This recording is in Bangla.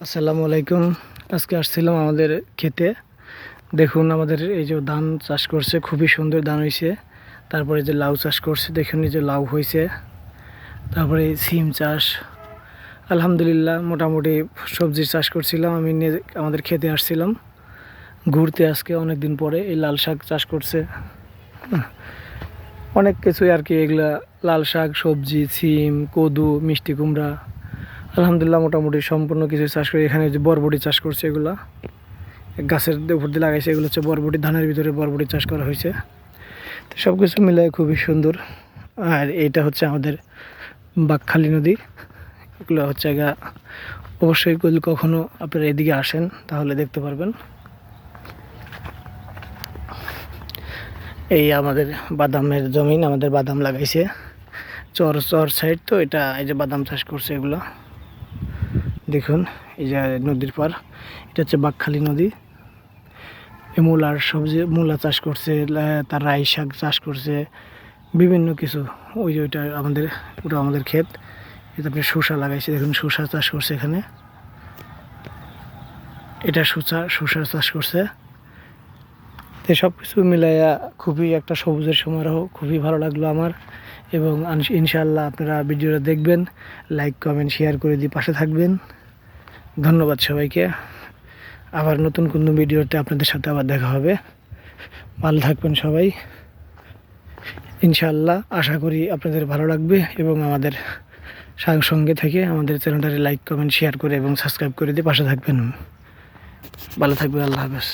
আসসালামু আলাইকুম। আজকে আসছিলাম আমাদের খেতে। দেখুন আমাদের এই যে ধান চাষ করছে, খুবই সুন্দর ধান হয়েছে তারপরে যে লাউ চাষ করছে, দেখুন এই যে লাউ হয়েছে তারপরে সিম চাষ। আলহামদুলিল্লাহ, মোটামুটি সবজির চাষ করছিলাম, আমি নিজে আমাদের খেতে আসছিলাম। ঘুরতে আজকে অনেক দিন পরে এই লাল শাক চাষ করছে। অনেক কিছুই আর কি, এগুলা লাল শাক, সবজি, সিম, কদু, মিষ্টি কুমড়া। আলহামদুলিল্লাহ মোটামুটি সম্পূর্ণ কিছু চাষ করি। এখানে যে বরবটি চাষ করছে এগুলা, গাছের উপর দিয়ে লাগাইছে, এগুলো হচ্ছে বরবটি, ধানের ভিতরে বরবটি চাষ করা হয়েছে। তো সব কিছু মিলে খুবই সুন্দর। আর এইটা হচ্ছে আমাদের বাকখালী নদী। এগুলো হচ্ছে গা, অবশ্যই যদি কখনো আপনারা এদিকে আসেন, তাহলে দেখতে পারবেন। এই আমাদের বাদামের জমিন, আমাদের বাদাম লাগাইছে। চর চর সাইড তো এটা, এই যে বাদাম চাষ করছে এগুলো। দেখুন, এই যে নদীর পার, এটা হচ্ছে বাকখালী নদী। মূলার সবজি, মূলা চাষ করছে তার রাই শাক চাষ করছে, বিভিন্ন কিছু। ওই যে ওইটা আমাদের, পুরো আমাদের ক্ষেত। এটা আপনি শসা লাগাইছে, দেখুন শসা চাষ করছে এখানে। এটা শসা শসা চাষ করছে। তো সব কিছু মিলাইয়া খুবই একটা সবুজের সমারোহ, খুবই ভালো লাগল আমার। এবং ইনশাআল্লাহ আপনারা ভিডিওটা দেখবেন, লাইক, কমেন্ট, শেয়ার করে দিয়ে পাশে থাকবেন। ধন্যবাদ সবাইকে। আবার নতুন কোনো ভিডিওতে আপনাদের সাথে আবার দেখা হবে। ভালো থাকবেন সবাই। ইনশাআল্লাহ আশা করি আপনাদের ভালো লাগবে এবং আমাদের সঙ্গে থেকে আমাদের চ্যানেলটাকে লাইক, কমেন্ট, শেয়ার করে এবং সাবস্ক্রাইব করে দিয়ে পাশে থাকবেন। ভালো থাকবেন, আল্লাহ হাফেজ।